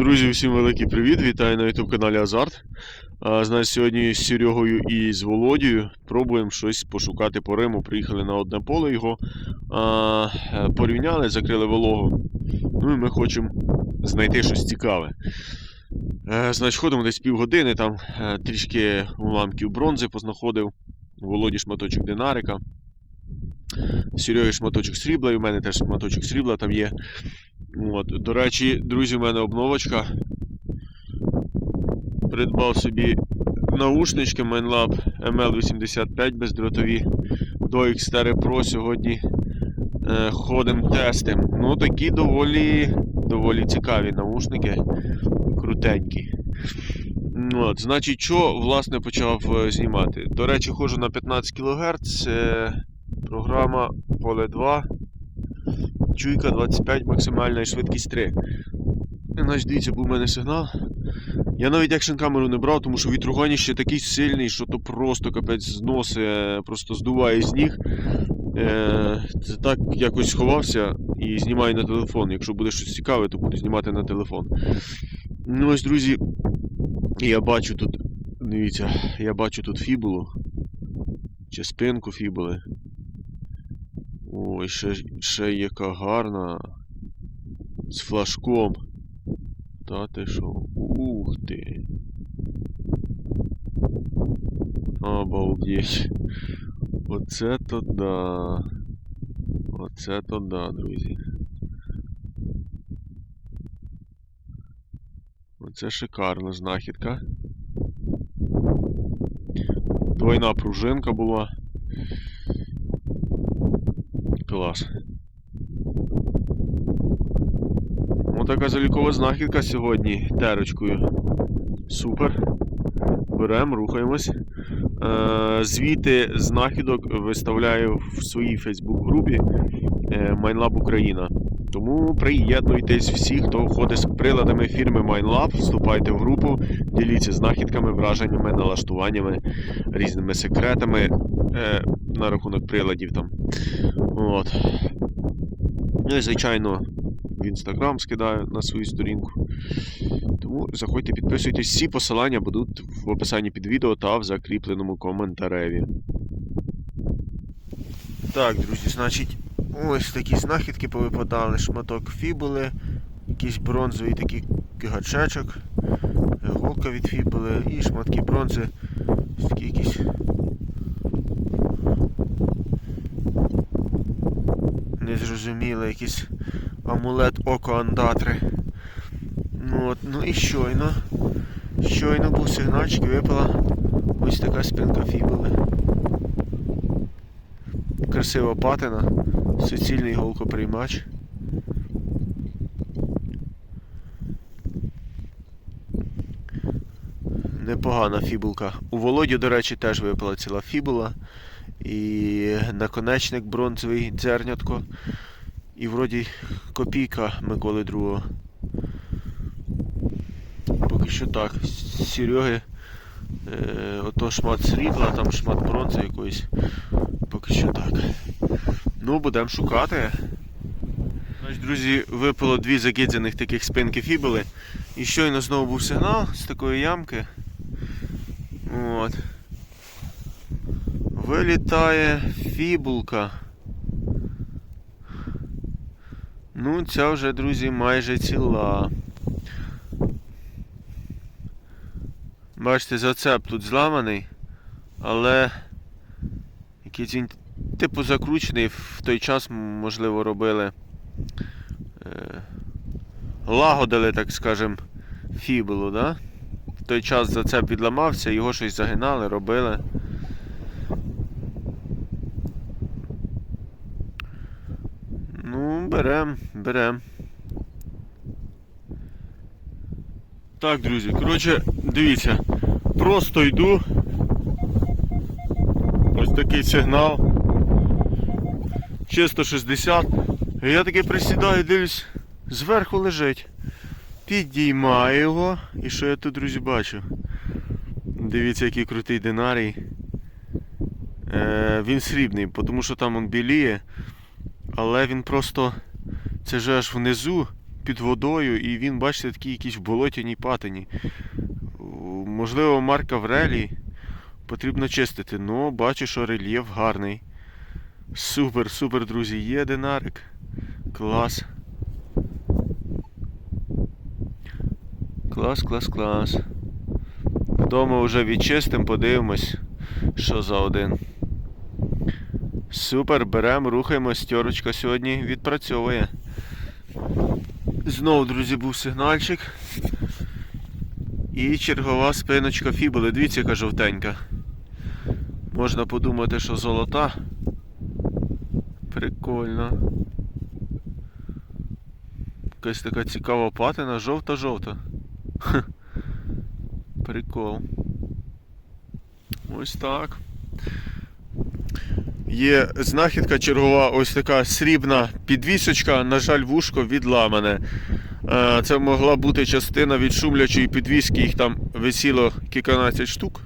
Друзі, всім великий привіт! Вітаю на youtube каналі Азарт. Значить, сьогодні з Серегою і з Володією пробуємо щось пошукати по Риму. Приїхали на одне поле його, порівняли, закрили вологу. Ну і ми хочемо знайти щось цікаве. Е, значить, ходимо десь півгодини, там е, трішки уламків бронзи познаходив. Володі шматочок динарика. Сереги шматочок срібла, і в мене теж шматочок срібла там є. От. До речі, друзі, у мене обновочка. Придбав собі наушнички MindLab ML85 бездротові до Xterra Pro сьогодні е, ходимо тестим. Ну, такі доволі, доволі цікаві наушники, крутенькі. От, значить, що власне почав е, знімати? До речі, ходжу на 15 кГц. Це програма Поле 2. Чуйка 25, максимальна і швидкість 3. І, Значить, дивіться, був у мене сигнал. Я навіть екшн камеру не брав, тому що вітрогоніще такий сильний, що то просто капець зносить, просто здуває з ніг. Е, це так якось сховався і знімаю на телефон. Якщо буде щось цікаве, то буду знімати на телефон. Ну ось, друзі, я бачу тут. Дивіться, я бачу тут фібулу. Чи спинку фібули. Ой, ще, ще яка гарна. З флажком. Та ти що? Ух ти. Обалдеть. Оце то да. Оце то да, друзі. Оце шикарна знахідка. Двойна пружинка була. Клас. Ну, така залікова знахідка сьогодні терочкою. Супер. Беремо, рухаємось. Е, звіти знахідок виставляю в своїй Фейсбук-групі е, MineLab Україна. Тому приєднуйтесь всі, хто входить з приладами фірми MineLab, вступайте в групу, діліться знахідками, враженнями, налаштуваннями, різними секретами е, на рахунок приладів там. От. Ну і, звичайно, в інстаграм скидаю на свою сторінку. Тому заходьте, підписуйтесь. Всі посилання будуть в описанні під відео та в закріпленому коментареві. Так, друзі, значить, ось такі знахідки повипадали. Шматок фібули, якийсь бронзовий такий гачечок, голка від фібули і шматки бронзи. Такі якісь незрозуміло, якийсь амулет око андатри. Ну, от, ну і щойно. Щойно був і випала ось така спинка фібули. Красива патина, суцільний голкоприймач. Непогана фібулка. У Володі, до речі, теж випала ціла фібула. І наконечник бронзовий дзернятко. І вроді копійка Миколи II. Поки що так. Сереги е, ото шмат срібла, там шмат бронзи якоїсь. Поки що так. Ну, будемо шукати. Значить, друзі, випало дві закидзяних таких спинки фібули. І щойно знову був сигнал з такої ямки. От. Вилітає фібулка. Ну, ця вже, друзі, майже ціла. Бачите, зацеп тут зламаний, але якийсь він типу закручений, в той час, можливо, робили. Е, лагодили, так скажем, фібулу, да? В той час зацеп відламався, його щось загинали, робили. Ну, берем, берем. Так, друзі, коротше, дивіться, просто йду. Ось такий сигнал. Чисто 60. Я таки присідаю, дивлюсь, зверху лежить. Підіймаю його. І що я тут, друзі, бачу? Дивіться, який крутий динарій. Е, він срібний, тому що там він біліє. Але він просто. Це же аж внизу під водою, і він, бачите, такий якийсь в болотяній патині. Можливо, марка в релі. Потрібно чистити. Ну, бачу, що рельєф гарний. Супер, супер, друзі. Є динарик. Клас. Клас, клас, клас. Вдома вже відчистимо, подивимось, що за один. Супер, беремо, рухаємось. Стерочка сьогодні відпрацьовує. Знову, друзі, був сигнальчик. І чергова спиночка фібули. Дивіться, яка жовтенька. Можна подумати, що золота. Прикольно. Якась така цікава патина, жовта-жовта. Прикол. Ось так. Є знахідка чергова, ось така срібна підвісочка, на жаль, вушко відламане. Е, Це могла бути частина від шумлячої підвіски, їх там висіло кільканадцять штук.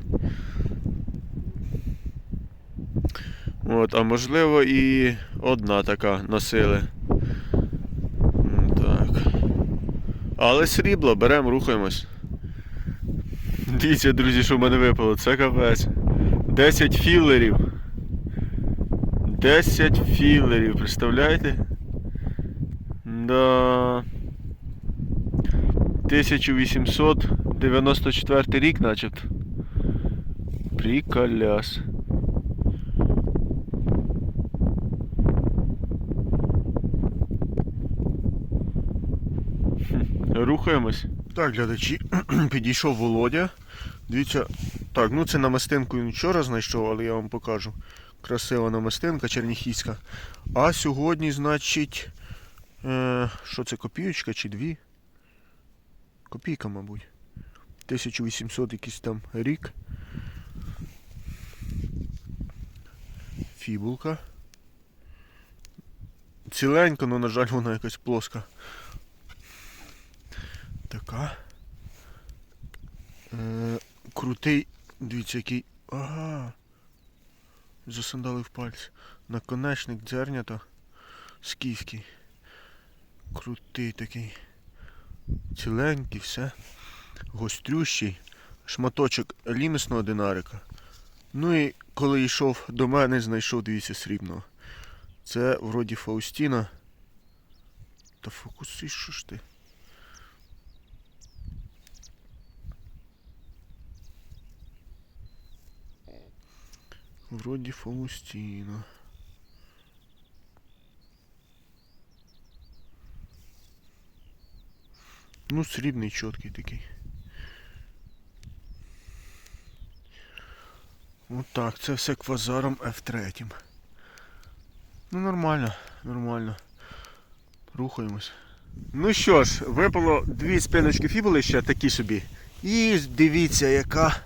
От, а можливо і одна така носили. Так. Але срібло, беремо, рухаємось. Дивіться, друзі, що в мене випало. Це капець. 10 філерів. 10 філерів, представляєте? Да. 1894 рік, начебто. Приколяс. Рухаємось. Так, глядачі, підійшов Володя. Дивіться, так, ну це намистинку він вчора знайшов, але я вам покажу. Красива намистинка черніхівська. А сьогодні, значить, е, що це, копійочка чи дві? Копійка, мабуть. 1800 якийсь там рік. Фібулка. Ціленька, але, на жаль, вона якась плоска. Така. Е, крутий. Дивіться, який. Ага. Засандалив пальці. Наконечник дзернята. Скіфський. Крутий такий. Ціленький, все. Гострющий. Шматочок лімісного динарика. Ну і коли йшов до мене, знайшов, дивіться, срібного. Це вроді Фаустіна. Та фокуси, що ж ти? Вроді Фаустіна. Ну, срібний чіткий такий. Отак, це все квазаром F3. Ну, нормально, нормально. Рухаємось. Ну що ж, випало дві спиночки фібули ще такі собі. І дивіться, яка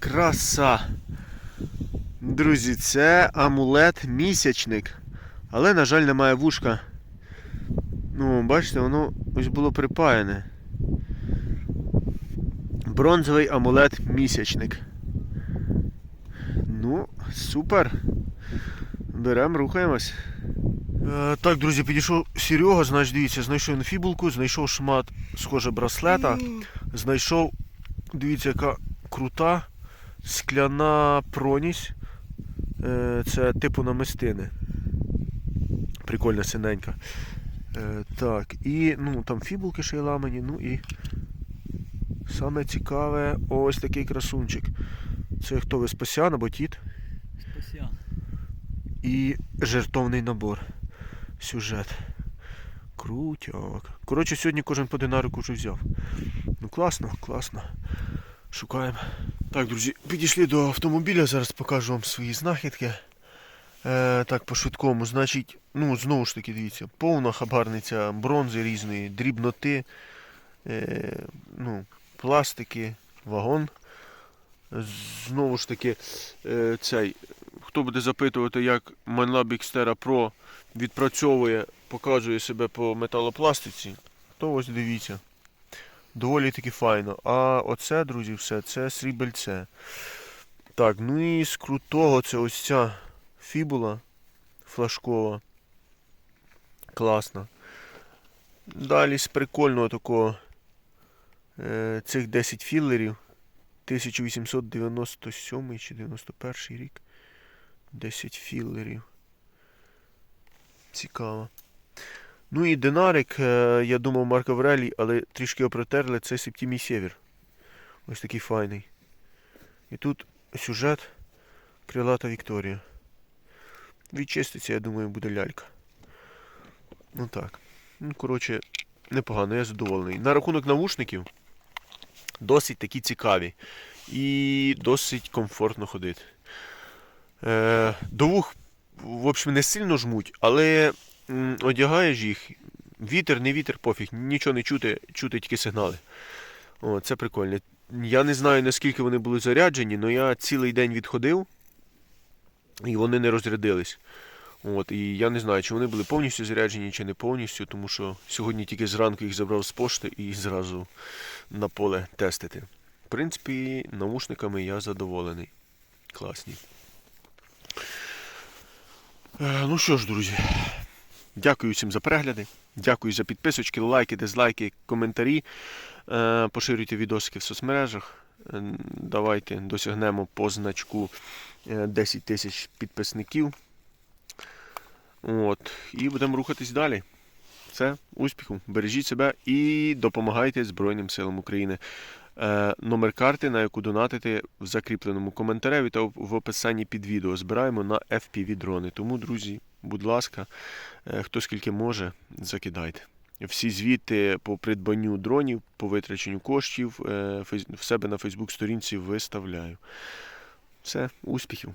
краса. Друзі, це амулет місячник. Але, на жаль, немає вушка. Ну, бачите, воно ось було припаяне. Бронзовий амулет місячник. Ну, супер. Беремо, рухаємось. Е, так, друзі, підійшов Серега, значить, дивіться, знайшов він фібулку, знайшов шмат, схоже, браслета. Знайшов, дивіться, яка крута скляна проність. Е, Це типу намистини. Прикольна синенька. Е, Так, і ну, там фібулки ще й ламані, ну і саме цікаве, ось такий красунчик. Це хто Веспасян або тіт. Спасіан. І жертовний набор. Сюжет. Крутяк. Коротше, сьогодні кожен по динарику вже взяв. Ну класно, класно. Шукаємо. Так, друзі, підійшли до автомобіля, зараз покажу вам свої знахідки. Е, так, по швидкому. Значить, ну, знову ж таки, дивіться, повна хабарниця бронзи різної, дрібноти, е, ну, пластики, вагон. Знову ж таки, е, цей, хто буде запитувати, як ManLab Xterra Pro відпрацьовує, показує себе по металопластиці, то ось дивіться. Доволі таки файно. А оце, друзі, все, це срібельце. Так, ну і з крутого це ось ця фібула флажкова. Класна. Далі з прикольного такого е, цих 10 філерів. 1897 чи 91 рік. 10 філерів. Цікаво. Ну і динарик, е, я думав Марк Аврелій, але трішки його протерли, це Септімій Сєвєр. Ось такий файний. І тут сюжет Крилата Вікторія. Відчиститься, я думаю, буде лялька. Ну так. Ну, коротше, непогано, я задоволений. На рахунок навушників досить такі цікаві. І досить комфортно ходити. Е, до вух, в общем, не сильно жмуть, але одягаєш їх, вітер, не вітер, пофіг, нічого не чути, чути тільки сигнали. О, це прикольно. Я не знаю, наскільки вони були заряджені, але я цілий день відходив, і вони не розрядились. От, і я не знаю, чи вони були повністю заряджені, чи не повністю, тому що сьогодні тільки зранку їх забрав з пошти і зразу на поле тестити. В принципі, наушниками я задоволений. Класні. Е, Ну що ж, друзі, дякую всім за перегляди. Дякую за підписочки, лайки, дизлайки, коментарі. Е, Поширюйте відосики в соцмережах. Е, Давайте досягнемо позначку е, 10 тисяч підписників. От. І будемо рухатись далі. Все, успіху, бережіть себе і допомагайте Збройним силам України. Е, номер карти, на яку донатити в закріпленому коментареві та в описанні під відео. Збираємо на FPV дрони. Тому, друзі, будь ласка, е, хто скільки може, закидайте. Всі звіти по придбанню дронів, по витраченню коштів е, в себе на Фейсбук сторінці виставляю. Все, успіхів!